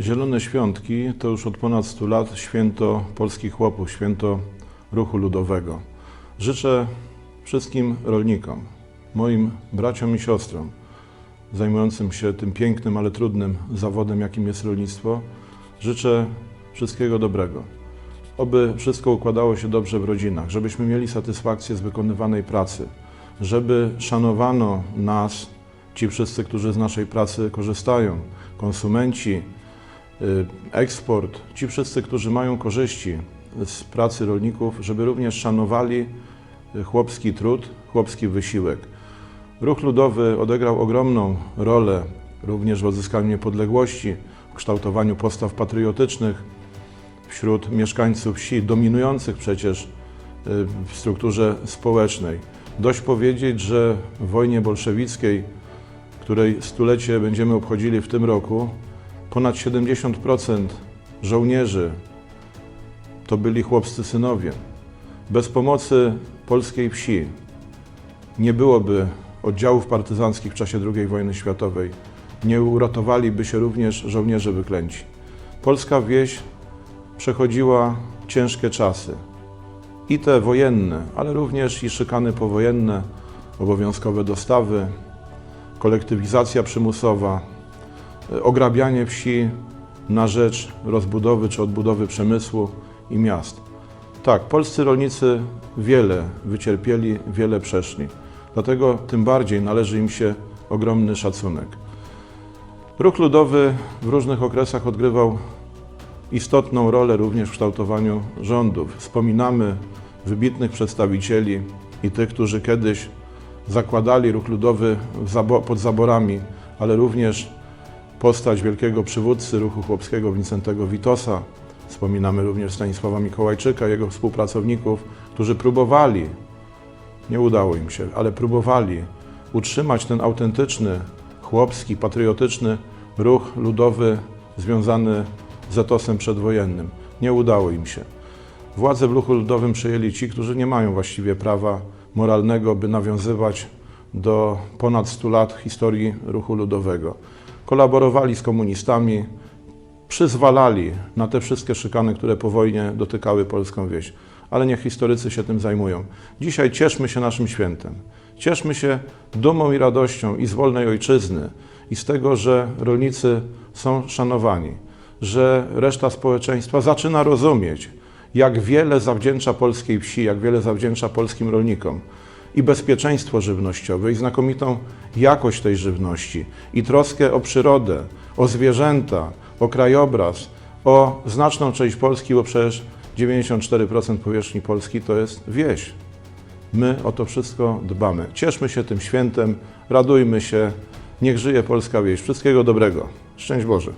Zielone Świątki to już od ponad 100 lat święto polskich chłopów, święto ruchu ludowego. Życzę wszystkim rolnikom, moim braciom i siostrom zajmującym się tym pięknym, ale trudnym zawodem, jakim jest rolnictwo, życzę wszystkiego dobrego. Oby wszystko układało się dobrze w rodzinach, żebyśmy mieli satysfakcję z wykonywanej pracy, żeby szanowano nas, ci wszyscy, którzy z naszej pracy korzystają, konsumenci, eksport, ci wszyscy, którzy mają korzyści z pracy rolników, żeby również szanowali y, chłopski trud, chłopski wysiłek. Ruch ludowy odegrał ogromną rolę również w odzyskaniu niepodległości, w kształtowaniu postaw patriotycznych wśród mieszkańców wsi, dominujących przecież y, w strukturze społecznej. Dość powiedzieć, że w wojnie bolszewickiej, której stulecie będziemy obchodzili w tym roku, ponad 70% żołnierzy to byli chłopscy synowie. Bez pomocy polskiej wsi nie byłoby oddziałów partyzanckich w czasie II wojny światowej. Nie uratowaliby się również żołnierze wyklęci. Polska wieś przechodziła ciężkie czasy. I te wojenne, ale również i szykany powojenne, obowiązkowe dostawy, kolektywizacja przymusowa, ograbianie wsi na rzecz rozbudowy czy odbudowy przemysłu i miast. Tak, polscy rolnicy wiele wycierpieli, wiele przeszli. Dlatego tym bardziej należy im się ogromny szacunek. Ruch ludowy w różnych okresach odgrywał istotną rolę również w kształtowaniu rządów. Wspominamy wybitnych przedstawicieli i tych, którzy kiedyś zakładali ruch ludowy pod zaborami, ale również postać wielkiego przywódcy ruchu chłopskiego Wincentego Witosa. Wspominamy również Stanisława Mikołajczyka, jego współpracowników, którzy próbowali, nie udało im się, ale próbowali utrzymać ten autentyczny, chłopski, patriotyczny ruch ludowy związany z etosem przedwojennym. Nie udało im się. Władzę w ruchu ludowym przejęli ci, którzy nie mają właściwie prawa moralnego, by nawiązywać do ponad 100 lat historii ruchu ludowego. Kolaborowali z komunistami, przyzwalali na te wszystkie szykany, które po wojnie dotykały polską wieś. Ale niech historycy się tym zajmują. Dzisiaj cieszmy się naszym świętem. Cieszmy się dumą i radością i z wolnej ojczyzny, i z tego, że rolnicy są szanowani, że reszta społeczeństwa zaczyna rozumieć, jak wiele zawdzięcza polskiej wsi, jak wiele zawdzięcza polskim rolnikom. I bezpieczeństwo żywnościowe, i znakomitą jakość tej żywności, i troskę o przyrodę, o zwierzęta, o krajobraz, o znaczną część Polski, bo przecież 94% powierzchni Polski to jest wieś. My o to wszystko dbamy. Cieszmy się tym świętem, radujmy się. Niech żyje polska wieś. Wszystkiego dobrego. Szczęść Boże.